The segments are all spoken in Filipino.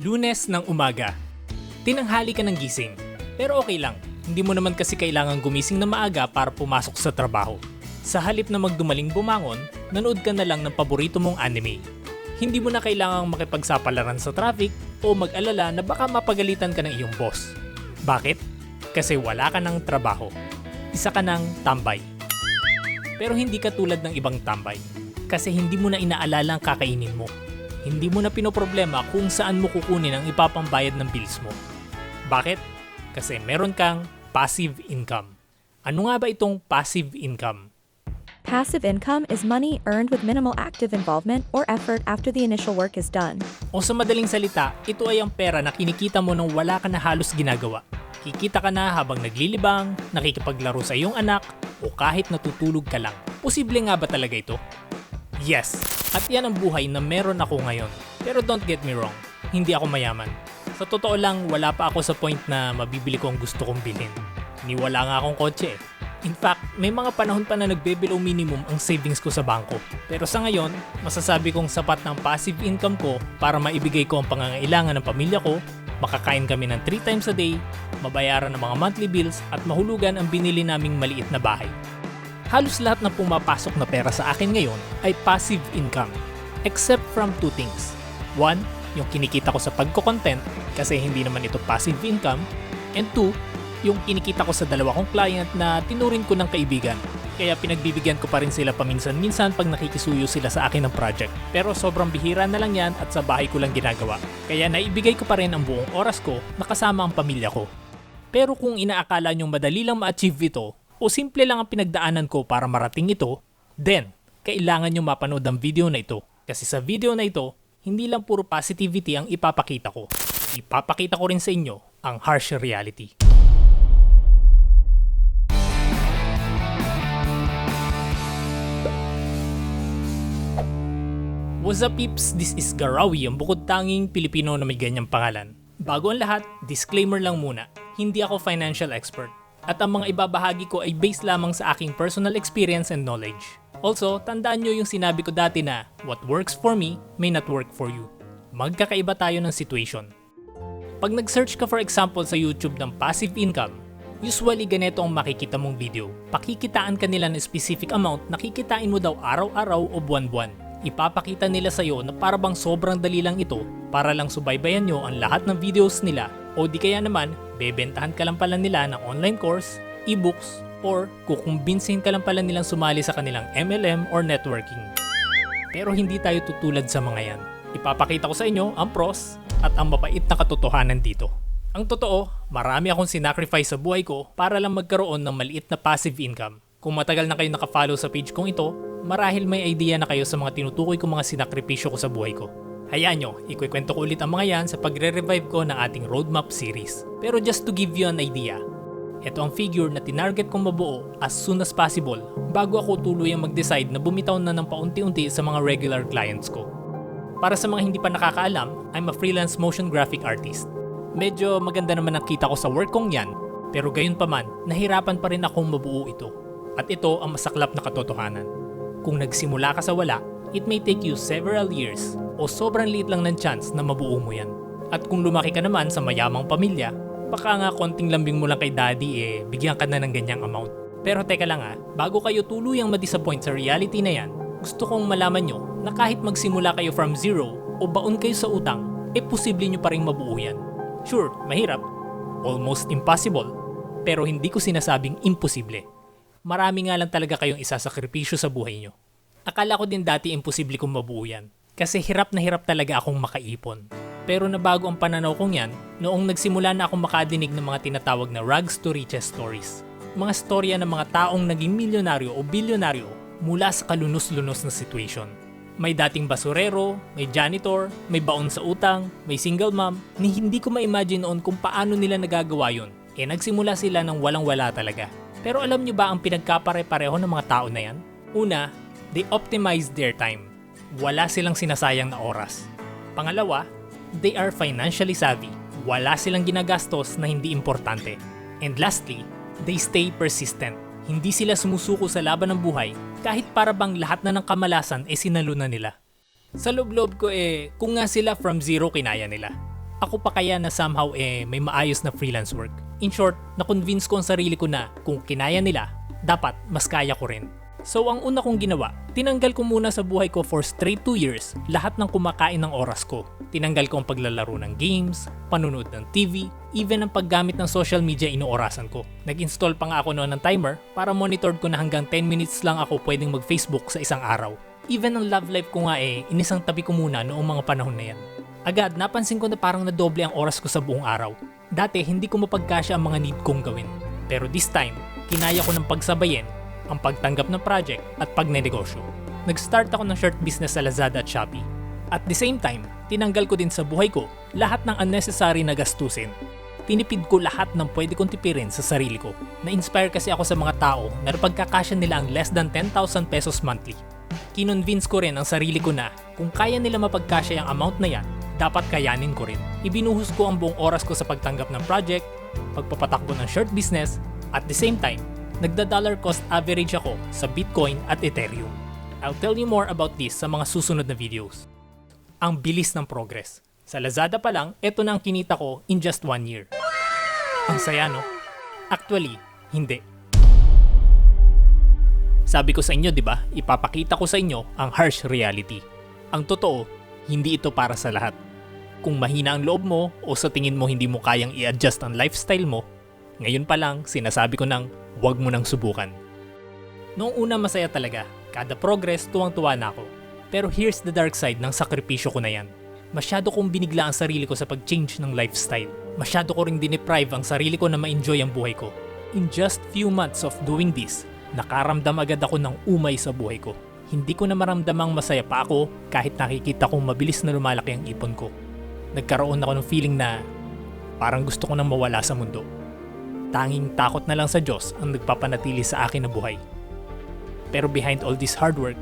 Lunes ng umaga. Tinanghali ka ng gising. Pero okay lang, hindi mo naman kasi kailangan gumising na maaga para pumasok sa trabaho. Sa halip na magdumaling bumangon, nanood ka na lang ng paborito mong anime. Hindi mo na kailangang makipagsapalaran sa traffic o mag-alala na baka mapagalitan ka ng iyong boss. Bakit? Kasi wala ka ng trabaho. Isa ka ng tambay. Pero hindi ka tulad ng ibang tambay. Kasi hindi mo na inaalala ang kakainin mo. Hindi mo na pinoproblema kung saan mo kukunin ang ipapambayad ng bills mo. Bakit? Kasi meron kang passive income. Ano nga ba itong passive income? Passive income is money earned with minimal active involvement or effort after the initial work is done. O sa madaling salita, ito ay ang pera na kinikita mo nang wala ka na halos ginagawa. Kikita ka na habang naglilibang, nakikipaglaro sa iyong anak, o kahit natutulog ka lang. Posible nga ba talaga ito? Yes! At yan ang buhay na meron ako ngayon. Pero don't get me wrong, hindi ako mayaman. Sa totoo lang, wala pa ako sa point na mabibili ko ang gusto kong bilhin. Ni wala nga akong kotse eh. In fact, may mga panahon pa na nagbe-below minimum ang savings ko sa bangko. Pero sa ngayon, masasabi kong sapat ng passive income ko para maibigay ko ang pangangailangan ng pamilya ko, makakain kami ng 3 times a day, mabayaran ng mga monthly bills at mahulugan ang binili naming maliit na bahay. Halos lahat na pumapasok na pera sa akin ngayon ay passive income. Except from two things. One, yung kinikita ko sa pagko-content kasi hindi naman ito passive income. And two, yung kinikita ko sa dalawa kong client na tinuring ko ng kaibigan. Kaya pinagbibigyan ko pa rin sila paminsan-minsan pag nakikisuyo sila sa akin ng project. Pero sobrang bihira na lang yan at sa bahay ko lang ginagawa. Kaya naibigay ko pa rin ang buong oras ko na kasama ang pamilya ko. Pero kung inaakala nyong madali lang ma-achieve ito o simple lang ang pinagdaanan ko para marating ito, then kailangan nyo mapanood ang video na ito. Kasi sa video na ito, hindi lang puro positivity ang ipapakita ko. Ipapakita ko rin sa inyo ang harsh reality. What's up peeps? This is Garawi, ang bukod tanging Pilipino na may ganyang pangalan. Bago ang lahat, disclaimer lang muna. Hindi ako financial expert. At ang mga ibabahagi ko ay based lamang sa aking personal experience and knowledge. Also, tandaan nyo yung sinabi ko dati na, what works for me may not work for you. Magkakaiba tayo ng situation. Pag nag-search ka for example sa YouTube ng passive income, usually ganito ang makikita mong video. Pakikitaan ka nila ng specific amount na kikitain mo daw araw-araw o buwan-buwan. Ipapakita nila sa'yo na para bang sobrang dali lang ito para lang subaybayan nyo ang lahat ng videos nila o di kaya naman bebentahan ka lang pala nila ng online course, ebooks, or kukumbinsin ka lang pala nilang sumali sa kanilang MLM or networking. Pero hindi tayo tutulad sa mga yan. Ipapakita ko sa inyo ang pros at ang mapait na katotohanan dito. Ang totoo, marami akong sinacrifice sa buhay ko para lang magkaroon ng maliit na passive income. Kung matagal na kayo nakafollow sa page kong ito, marahil may idea na kayo sa mga tinutukoy kong mga sinakripisyo ko sa buhay ko. Hayaan nyo, ikwikwento ko ulit ang mga yan sa pagre-revive ko ng ating roadmap series. Pero just to give you an idea, ito ang figure na tinarget kong mabuo as soon as possible bago ako tuluyang mag-decide na bumitaw na ng paunti-unti sa mga regular clients ko. Para sa mga hindi pa nakakaalam, I'm a freelance motion graphic artist. Medyo maganda naman nakita ko sa work kong yan, pero gayon pa man, nahirapan pa rin akong mabuo ito. At ito ang masaklap na katotohanan. Kung nagsimula ka sa wala, it may take you several years o sobrang liit lang ng chance na mabuo mo yan. At kung lumaki ka naman sa mayamang pamilya, baka nga konting lambing mo lang kay daddy eh bigyan ka na ng ganyang amount. Pero teka lang ah, bago kayo tuluyang madisappoint sa reality na yan, gusto kong malaman nyo na kahit magsimula kayo from zero o baon kayo sa utang, eh posible nyo pa rin mabuo yan. Sure, mahirap. Almost impossible. Pero hindi ko sinasabing imposible. Marami nga lang talaga kayong isasakripisyo sa buhay nyo. Akala ko din dati imposible kong mabuo yan. Kasi hirap na hirap talaga akong makaipon. Pero nabago ang pananaw kong yan noong nagsimula na akong makadinig ng mga tinatawag na rags to riches stories. Mga storya ng mga taong naging milyonaryo o bilyonaryo mula sa kalunos-lunos na situation. May dating basurero, may janitor, may baon sa utang, may single mom, ni hindi ko ma-imagine noon kung paano nila nagagawa yun. Eh nagsimula sila ng walang-wala talaga. Pero alam nyo ba ang pinagkapare-pareho ng mga tao na yan? Una, they optimize their time. Wala silang sinasayang na oras. Pangalawa, they are financially savvy. Wala silang ginagastos na hindi importante. And lastly, they stay persistent. Hindi sila sumusuko sa laban ng buhay kahit para bang lahat na ng kamalasan ay sinalo na nila. Sa loob-loob ko eh, kung nga sila from zero kinaya nila. Ako pa kaya na somehow eh may maayos na freelance work. In short, na-convince ko ang sarili ko na kung kinaya nila, dapat mas kaya ko rin. So ang una kong ginawa, tinanggal ko muna sa buhay ko for straight 2 years lahat ng kumakain ng oras ko. Tinanggal ko ang paglalaro ng games, panunood ng TV, even ang paggamit ng social media inoorasan ko. Nag-install pa nga ako noon ng timer para monitored ko na hanggang 10 minutes lang ako pwedeng mag-Facebook sa isang araw. Even ang love life ko nga eh, inisang tabi ko muna noong mga panahon na yan. Agad, napansin ko na parang nadoble ang oras ko sa buong araw. Dati, hindi ko mapagkasya ang mga need kong gawin. Pero this time, kinaya ko ng pagsabayin ang pagtanggap ng project at pagnenegosyo. Nag-start ako ng shirt business sa Lazada at Shopee. At the same time, tinanggal ko din sa buhay ko lahat ng unnecessary na gastusin. Tinipid ko lahat ng pwede kong tipirin sa sarili ko. Na-inspire kasi ako sa mga tao na napagkakasya nila ang less than 10,000 pesos monthly. Kinonvince ko rin ang sarili ko na kung kaya nila mapagkasya yung amount na yan, dapat kayanin ko rin. Ibinuhos ko ang buong oras ko sa pagtanggap ng project, pagpapatakbo ng shirt business, at the same time, nagda-dollar cost average ako sa Bitcoin at Ethereum. I'll tell you more about this sa mga susunod na videos. Ang bilis ng progress. Sa Lazada pa lang, eto na ang kinita ko in just one year. Ang saya no? Actually, hindi. Sabi ko sa inyo, di ba? Ipapakita ko sa inyo ang harsh reality. Ang totoo, hindi ito para sa lahat. Kung mahina ang loob mo o sa tingin mo hindi mo kayang i-adjust ang lifestyle mo, ngayon pa lang sinasabi ko nang huwag mo nang subukan. Noong una masaya talaga, kada progress tuwang-tuwa na ako. Pero here's the dark side ng sakripisyo ko na yan. Masyado kong binigla ang sarili ko sa pag-change ng lifestyle. Masyado ko ring dineprive ang sarili ko na ma-enjoy ang buhay ko. In just few months of doing this, nakaramdam agad ako ng umay sa buhay ko. Hindi ko na maramdamang masaya pa ako kahit nakikita kong mabilis na lumalaki ang ipon ko. Nagkaroon ako ng feeling na parang gusto ko nang mawala sa mundo. Tanging takot na lang sa Diyos ang nagpapanatili sa akin na buhay. Pero behind all this hard work,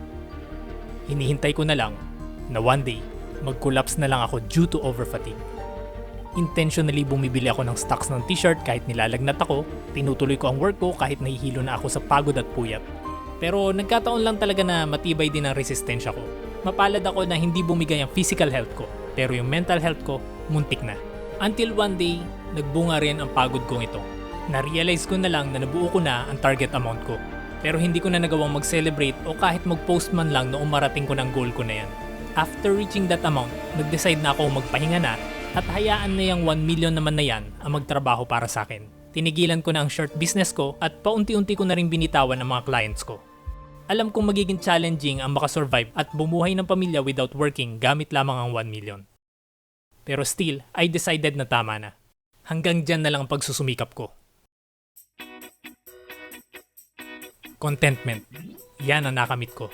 hinihintay ko na lang na one day mag-collapse na lang ako due to overfatigue. Intentionally bumibili ako ng stocks ng t-shirt kahit nilalagnat ako, tinutuloy ko ang work ko kahit nahihilo na ako sa pagod at puyat. Pero nagkataon lang talaga na matibay din ang resistensya ko. Mapalad ako na hindi bumigay ang physical health ko, pero yung mental health ko, muntik na. Until one day, nagbunga rin ang pagod kong ito. Na-realize ko na lang na nabuo ko na ang target amount ko. Pero hindi ko na nagawang mag-celebrate o kahit mag-post man lang noong marating ko ng goal ko na yan. After reaching that amount, nag-decide na ako magpahinga na at hayaan na yung 1 million naman na yan ang magtrabaho para sa akin. Tinigilan ko na ang shirt business ko at paunti-unti ko na rin binitawan ang mga clients ko. Alam kong magiging challenging ang makasurvive at bumuhay ng pamilya without working gamit lamang ang 1 million. Pero still, I decided na tama na. Hanggang dyan na lang ang pagsusumikap ko. Contentment. Yan ang nakamit ko.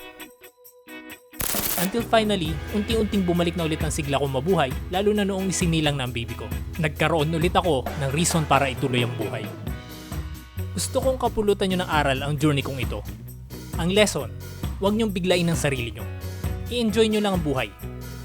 Until finally, unti-unting bumalik na ulit ang sigla ko mabuhay, lalo na noong isinilang na ang baby ko. Nagkaroon ulit ako ng reason para ituloy ang buhay. Gusto kong kapulutan nyo ng aral ang journey kong ito. Ang lesson, huwag nyong biglain ang sarili nyo. I-enjoy nyo lang ang buhay.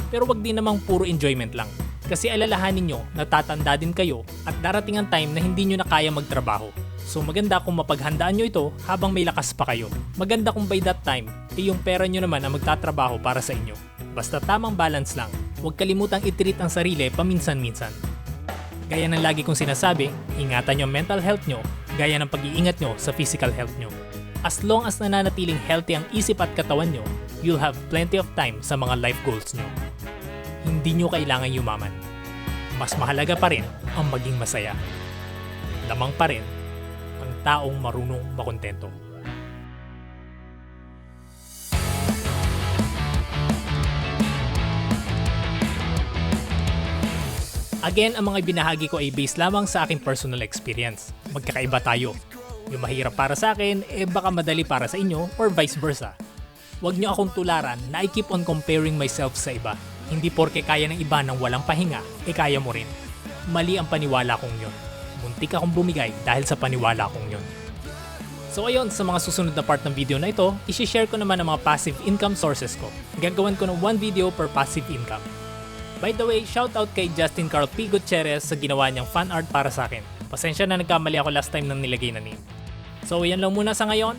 Pero wag din namang puro enjoyment lang. Kasi alalahanin nyo, natatanda din kayo at darating ang time na hindi nyo na kaya magtrabaho. So maganda kung mapaghandaan nyo ito habang may lakas pa kayo. Maganda kung by that time, eh yung pera nyo naman ang magtatrabaho para sa inyo. Basta tamang balance lang. Huwag kalimutang itreat ang sarili paminsan-minsan. Gaya ng lagi kong sinasabi, ingatan nyo ang mental health nyo, gaya ng pag-iingat nyo sa physical health nyo. As long as nananatiling healthy ang isip at katawan nyo, you'll have plenty of time sa mga life goals nyo. Hindi nyo kailangan yumaman. Mas mahalaga pa rin ang maging masaya. Lamang pa rin taong marunong makontento. Again, ang mga binahagi ko ay based lamang sa aking personal experience. Magkakaiba tayo. Yung mahirap para sa akin, eh baka madali para sa inyo or vice versa. Huwag niyo akong tularan na I keep on comparing myself sa iba. Hindi porke kaya ng iba ng walang pahinga, eh kaya mo rin. Mali ang paniwala kong yon. Muntik akong bumigay dahil sa paniwala kong yon. So ayun, sa mga susunod na part ng video na ito, isi-share ko naman ang mga passive income sources ko. Gagawan ko ng one video per passive income. By the way, shout out kay Justin Carl P. Gutierrez sa ginawa niyang fan art para sa akin. Pasensya na nagkamali ako last time nang nilagay na name. So yan lang muna sa ngayon.